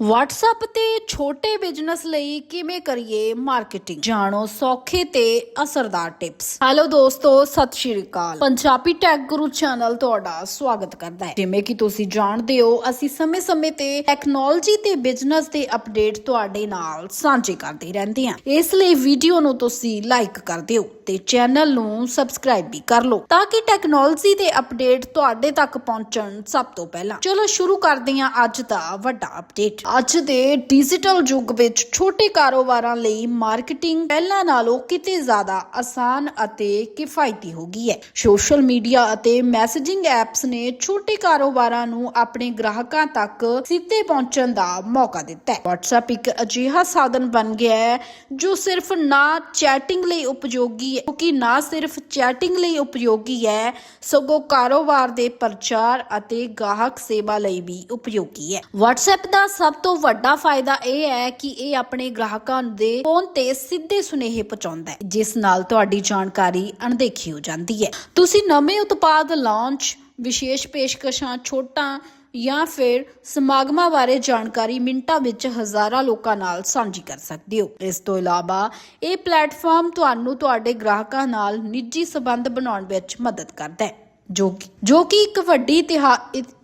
WhatsApp ਤੇ ਛੋਟੇ business ਲਈ ਕਿਵੇਂ ਕਰੀਏ ਮਾਰਕੀਟਿੰਗ ਜਾਣੋ ਸੌਖੇ ਤੇ ਅਸਰਦਾਰ ਟਿਪਸ ਹੈਲੋ ਦੋਸਤੋ, ਸਤਿ ਸ਼੍ਰੀ ਅਕਾਲ। ਪੰਜਾਬੀ ਟੈਕ ਗੁਰੂ ਚੈਨਲ ਤੁਹਾਡਾ ਸਵਾਗਤ ਕਰਦਾ ਹੈ। ਜਿਵੇਂ ਕਿ ਤੁਸੀਂ ਜਾਣਦੇ ਹੋ, ਅਸੀਂ ਸਮੇਂ-ਸਮੇਂ ਤੇ ਟੈਕਨੋਲੋਜੀ ਤੇ ਬਿਜ਼ਨਸ ਦੇ ਅਪਡੇਟ ਤੁਹਾਡੇ ਨਾਲ ਸਾਂਝੇ ਕਰਦੇ ਰਹਿੰਦੇ ਹਾਂ। ਇਸ ਲਈ ਵੀਡੀਓ ਨੂੰ ਤੁਸੀਂ ਲਾਈਕ ਕਰ ਦਿਓ ਤੇ ਚੈਨਲ ਨੂੰ ਸਬਸਕ੍ਰਾਈਬ ਵੀ ਕਰ ਲਓ ਤਾਂ ਕਿ ਟੈਕਨੋਲੋਜੀ ਦੇ ਅਪਡੇਟ ਤੁਹਾਡੇ ਤੱਕ ਪਹੁੰਚਣ ਸਭ ਤੋਂ ਪਹਿਲਾਂ। ਚਲੋ ਸ਼ੁਰੂ ਕਰਦੇ ਹਾਂ ਅੱਜ ਦਾ ਵੱਡਾ ਅਪਡੇਟ ਅੱਜ ਦੇ ਡਿਜੀਟਲ ਯੁੱਗ ਵਿੱਚ ਛੋਟੇ ਕਾਰੋਬਾਰਾਂ ਲਈ ਮਾਰਕੀਟਿੰਗ ਪਹਿਲਾਂ ਨਾਲੋਂ ਕਿਤੇ ਜ਼ਿਆਦਾ ਆਸਾਨ ਅਤੇ ਕਿਫਾਇਤੀ ਹੋ ਗਈ ਹੈ। ਸੋਸ਼ਲ ਮੀਡੀਆ ਅਤੇ ਮੈਸੇਜਿੰਗ ਐਪਸ ਨੇ ਛੋਟੇ ਕਾਰੋਬਾਰਾਂ ਨੂੰ ਆਪਣੇ ਗ੍ਰਾਹਕਾਂ ਤੱਕ ਸਿੱਧੇ ਪਹੁੰਚਣ ਦਾ ਮੌਕਾ ਦਿੱਤਾ ਹੈ। WhatsApp ਇੱਕ ਅਜਿਹਾ ਸਾਧਨ ਬਣ ਗਿਆ ਹੈ ਜੋ ਸਿਰਫ ਨਾ ਚੈਟਿੰਗ ਲਈ ਉਪਯੋਗੀ ਹੈ, ਕਿਉਂਕਿ ਨਾ ਸਿਰਫ ਚੈਟਿੰਗ ਲਈ ਉਪਯੋਗੀ ਹੈ, ਸਗੋਂ ਕਾਰੋਬਾਰ ਦੇ ਪ੍ਰਚਾਰ ਅਤੇ ਗਾਹਕ ਸੇਵਾ ਲਈ ਵੀ ਉਪਯੋਗੀ ਹੈ। WhatsApp ਦਾ ਸਭ ਤੋਂ ਵੱਡਾ ਫਾਇਦਾ ਇਹ ਹੈ ਕਿ ਇਹ ਆਪਣੇ ਗ੍ਰਾਹਕਾਂ ਦੇ ਫੋਨ ਤੇ ਸਿੱਧੇ ਸੁਨੇਹੇ ਪਹੁੰਚਾਉਂਦਾ ਹੈ, ਜਿਸ ਨਾਲ ਤੁਹਾਡੀ ਜਾਣਕਾਰੀ ਅਣਦੇਖੀ ਹੋ ਜਾਂਦੀ ਹੈ। ਤੁਸੀਂ ਨਵੇਂ ਉਤਪਾਦ ਲਾਂਚ, ਵਿਸ਼ੇਸ਼ ਪੇਸ਼ਕਸ਼ਾਂ, ਛੋਟਾਂ ਜਾਂ ਫਿਰ ਸਮਾਗਮਾਂ ਬਾਰੇ ਜਾਣਕਾਰੀ ਮਿੰਟਾਂ ਵਿੱਚ ਹਜ਼ਾਰਾਂ ਲੋਕਾਂ ਨਾਲ ਸਾਂਝੀ ਕਰ ਸਕਦੇ ਹੋ। ਇਸ ਤੋਂ ਇਲਾਵਾ ਇਹ ਪਲੇਟਫਾਰਮ ਤੁਹਾਨੂੰ ਤੁਹਾਡੇ ਗ੍ਰਾਹਕਾਂ ਨਾਲ ਨਿੱਜੀ ਸਬੰਧ ਬਣਾਉਣ ਵਿੱਚ ਮਦਦ ਕਰਦਾ ਹੈ। ਜੋ ਜੋ ਕਿ ਇੱਕ ਵੱਡੀ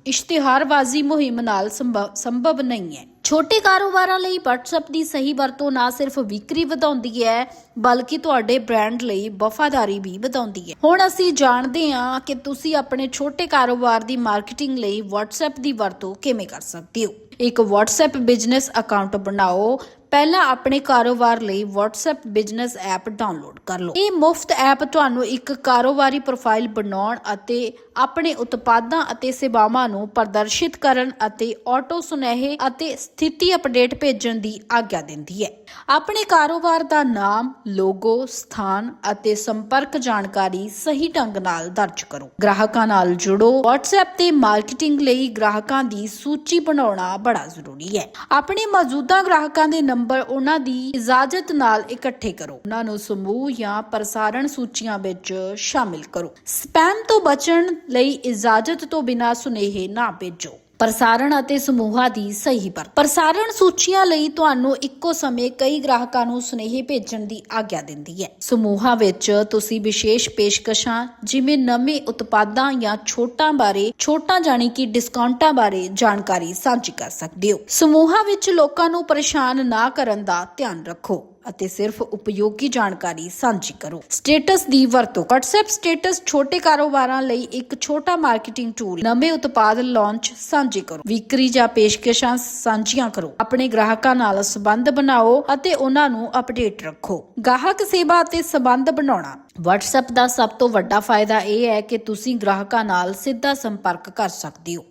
ਇਸ਼ਤਿਹਾਰਬਾਜ਼ੀ ਮੁਹਿੰਮ ਨਾਲ ਸੰਭਵ ਨਹੀਂ ਹੈ। ਛੋਟੇ ਕਾਰੋਬਾਰਾਂ ਲਈ WhatsApp ਦੀ ਸਹੀ ਵਰਤੋਂ ਨਾ ਸਿਰਫ ਵਿਕਰੀ ਵਧਾਉਂਦੀ ਹੈ, ਬਲਕਿ ਤੁਹਾਡੇ ਬ੍ਰਾਂਡ ਲਈ ਵਫਾਦਾਰੀ ਵੀ ਵਧਾਉਂਦੀ ਹੈ। ਹੁਣ ਅਸੀਂ ਜਾਣਦੇ ਹਾਂ ਕਿ ਤੁਸੀਂ ਆਪਣੇ ਛੋਟੇ ਕਾਰੋਬਾਰ ਦੀ ਮਾਰਕੀਟਿੰਗ ਲਈ WhatsApp ਦੀ ਵਰਤੋਂ ਕਿਵੇਂ ਕਰ ਸਕਦੇ ਹੋ। ਇੱਕ WhatsApp ਬਿਜ਼ਨਸ ਅਕਾਊਂਟ ਬਣਾਓ ਪਹਿਲਾਂ ਆਪਣੇ ਕਾਰੋਬਾਰ ਲਈ WhatsApp ਬਿਜ਼ਨਸ ਐਪ ਡਾਊਨਲੋਡ ਕਰ ਲਓ। ਇਹ ਮੁਫਤ ਐਪ ਤੁਹਾਨੂੰ ਇੱਕ ਕਾਰੋਬਾਰੀ ਪ੍ਰੋਫਾਈਲ ਬਣਾਉਣ ਅਤੇ ਆਪਣੇ ਉਤਪਾਦਾਂ ਅਤੇ ਸੇਵਾਵਾਂ ਨੂੰ ਪ੍ਰਦਰਸ਼ਿਤ ਕਰਨ ਅਤੇ ਆਟੋ ਸੁਨੇਹੇ ਅਤੇ ਸਥਿਤੀ ਅਪਡੇਟ ਭੇਜਣ ਦੀ ਆਗਿਆ ਦਿੰਦੀ ਹੈ। ਆਪਣੇ ਕਾਰੋਬਾਰ ਦਾ ਨਾਮ ਲੋਗੋ ਸਥਾਨ ਅਤੇ ਸੰਪਰਕ ਜਾਣਕਾਰੀ ਸਹੀ ਢੰਗ ਨਾਲ ਦਰਜ ਕਰੋ। ਗ੍ਰਾਹਕਾਂ ਨਾਲ ਜੁੜੋ। WhatsApp ਤੇ ਮਾਰਕੀਟਿੰਗ ਲਈ ਗ੍ਰਾਹਕਾਂ ਦੀ ਸੂਚੀ ਬਣਾਉਣਾ ਬੜਾ ਜ਼ਰੂਰੀ ਹੈ। ਆਪਣੇ ਮੌਜੂਦਾ ਗ੍ਰਾਹਕਾਂ ਦੇ ਨੰਬਰ ਉਹਨਾਂ ਦੀ ਇਜਾਜ਼ਤ ਨਾਲ ਇਕੱਠੇ ਕਰੋ। ਉਹਨਾਂ ਨੂੰ ਸਮੂਹ ਜਾਂ ਪ੍ਰਸਾਰਣ ਸੂਚੀਆਂ ਵਿੱਚ ਸ਼ਾਮਿਲ ਕਰੋ। ਸਪੈਮ ਤੋਂ ਬਚਣ ਲਈ ਇਜਾਜ਼ਤ ਤੋਂ ਬਿਨਾਂ ਸੁਨੇਹੇ ਨਾ ਭੇਜੋ। ਪ੍ਰਸਾਰਣ ਅਤੇ ਸਮੂਹਾਂ ਦੀ ਸਹੀ ਵਰਤ। ਪ੍ਰਸਾਰਣ ਸੂਚੀਆਂ ਲਈ ਤੁਹਾਨੂੰ ਇੱਕੋ ਸਮੇਂ ਕਈ ਗ੍ਰਾਹਕਾਂ ਨੂੰ ਸੁਨੇਹੇ ਭੇਜਣ ਦੀ ਆਗਿਆ ਦਿੰਦੀ ਹੈ। ਸਮੂਹਾਂ ਵਿੱਚ ਤੁਸੀਂ ਵਿਸ਼ੇਸ਼ ਪੇਸ਼ਕਸ਼ਾਂ, ਜਿਵੇਂ ਨਵੇਂ ਉਤਪਾਦਾਂ ਜਾਂ ਛੋਟਾਂ ਬਾਰੇ, ਛੋਟਾਂ ਜਾਣੀ ਕਿ ਡਿਸਕਾਊਂਟਾਂ ਬਾਰੇ ਜਾਣਕਾਰੀ ਸਾਂਝੀ ਕਰ ਸਕਦੇ ਹੋ। ਸਮੂਹਾਂ ਵਿੱਚ ਲੋਕਾਂ ਨੂੰ ਪਰੇਸ਼ਾਨ ਨਾ ਕਰਨ ਦਾ ਧਿਆਨ ਰੱਖੋ। ਅਤੇ ਸਿਰਫ ਉਪਯੋਗੀ ਜਾਣਕਾਰੀ ਸਾਂਝੀ ਕਰੋ। ਸਟੇਟਸ ਦੀ ਵਰਤੋਂ। WhatsApp ਸਟੇਟਸ ਛੋਟੇ ਕਾਰੋਬਾਰਾਂ ਲਈ ਇੱਕ ਛੋਟਾ ਮਾਰਕੀਟਿੰਗ ਟੂਲ ਨਵੇਂ ਉਤਪਾਦ ਲਾਂਚ ਸਾਂਝੇ ਕਰੋ। ਵਿਕਰੀ ਜਾਂ ਪੇਸ਼ਕਸ਼ਾਂ ਸਾਂਝੀਆਂ ਕਰੋ। ਆਪਣੇ ਗ੍ਰਾਹਕਾਂ ਨਾਲ ਸੰਬੰਧ ਬਣਾਓ ਅਤੇ ਉਹਨਾਂ ਨੂੰ ਅਪਡੇਟ ਰੱਖੋ। ਗਾਹਕ ਸੇਵਾ ਅਤੇ ਸੰਬੰਧ ਬਣਾਉਣਾ। WhatsApp ਦਾ ਸਭ ਤੋਂ ਵੱਡਾ ਫਾਇਦਾ ਇਹ ਹੈ ਕਿ ਤੁਸੀਂ ਗ੍ਰਾਹਕਾਂ ਨਾਲ ਸਿੱਧਾ ਸੰਪਰਕ ਕਰ ਸਕਦੇ ਹੋ।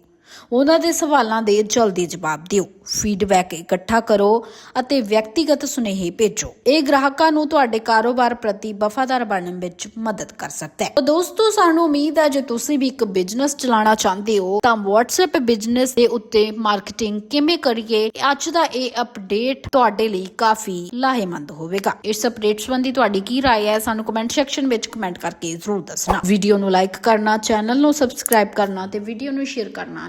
ਉਹਨਾਂ ਦੇ ਸਵਾਲਾਂ ਦੇ ਜਲਦੀ ਜਵਾਬ ਦਿਓ ਫੀਡਬੈਕ ਇਕੱਠਾ ਕਰੋ ਅਤੇ ਵਿਅਕਤੀਗਤ ਸੁਨੇਹੇ ਭੇਜੋ ਇਹ ਗ੍ਰਾਹਕਾਂ ਨੂੰ ਤੁਹਾਡੇ ਕਾਰੋਬਾਰ ਪ੍ਰਤੀ ਵਫਾਦਾਰ ਬਣਨ ਵਿੱਚ ਮਦਦ ਕਰ ਸਕਦਾ ਹੈ ਤਾਂ ਦੋਸਤੋ ਸਾਨੂੰ ਉਮੀਦ ਹੈ ਜੇ ਤੁਸੀਂ ਵੀ ਇੱਕ ਬਿਜ਼ਨਸ ਚਲਾਉਣਾ ਚਾਹੁੰਦੇ ਹੋ ਤਾਂ WhatsApp ਬਿਜ਼ਨਸ ਦੇ ਉੱਤੇ ਮਾਰਕੀਟਿੰਗ ਕਿਵੇਂ ਕਰੀਏ ਅੱਜ ਦਾ ਇਹ ਅਪਡੇਟ ਤੁਹਾਡੇ ਲਈ ਕਾਫੀ ਲਾਹੇਮੰਦ ਹੋਵੇਗਾ ਇਸ ਅਪਡੇਟ ਸੰਬੰਧੀ ਤੁਹਾਡੀ ਕੀ رائے ਹੈ ਸਾਨੂੰ ਕਮੈਂਟ ਸੈਕਸ਼ਨ ਵਿੱਚ ਕਮੈਂਟ ਕਰਕੇ ਜ਼ਰੂਰ ਦੱਸਣਾ ਵੀਡੀਓ ਨੂੰ ਲਾਈਕ ਕਰਨਾ ਚੈਨਲ ਨੂੰ ਸਬਸਕ੍ਰਾਈਬ ਕਰਨਾ ਤੇ ਵੀਡੀਓ ਨੂੰ ਸ਼ੇਅਰ ਕਰਨਾ